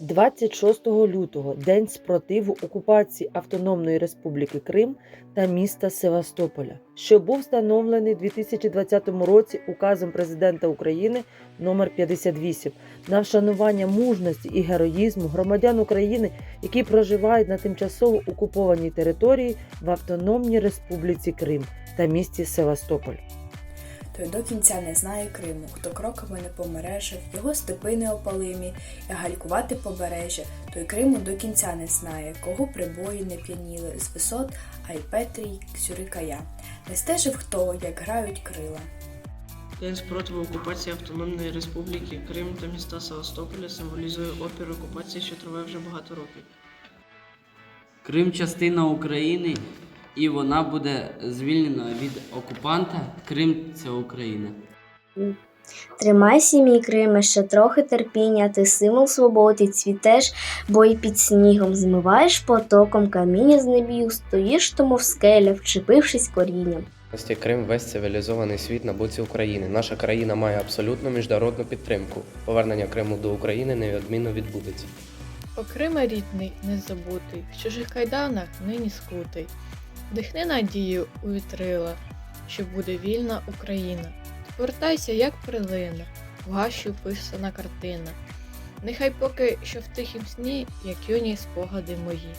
26 лютого День спротиву окупації Автономної Республіки Крим та міста Севастополя, що був встановлений у 2020 році указом президента України номер 58 на вшанування мужності і героїзму громадян України, які проживають на тимчасово окупованій території в Автономній Республіці Крим та місті Севастополь. Той до кінця не знає Криму, хто кроками не помережив, його степи неопалимі, і галькувати побережжя, той Криму до кінця не знає, кого прибої не п'яніли з висот, а й Петрій Ксюрикая. Не стежив хто, як грають крила. День спротиву окупації Автономної Республіки Крим та міста Севастополя символізує опір окупації, що триває вже багато років. Крим частина України, і вона буде звільнена від окупанта. Крим це Україна. Тримайся, мій Криме, ще трохи терпіння, ти символ свободи, цвітеш, бо й під снігом змиваєш потоком каміння з небів, стоїш тому в скеля, вчепившись корінням. Насті Крим весь цивілізований світ на боці України. Наша країна має абсолютну міжнародну підтримку. Повернення Криму до України неодмінно відбудеться. О Криме рідний, не забутий, в чужих кайданах нині скутий. Вдихни надію у вітрила, що буде вільна Україна. Повертайся, як прилина, в гащу писана картина. Нехай поки що в тихім сні, як юні спогади мої.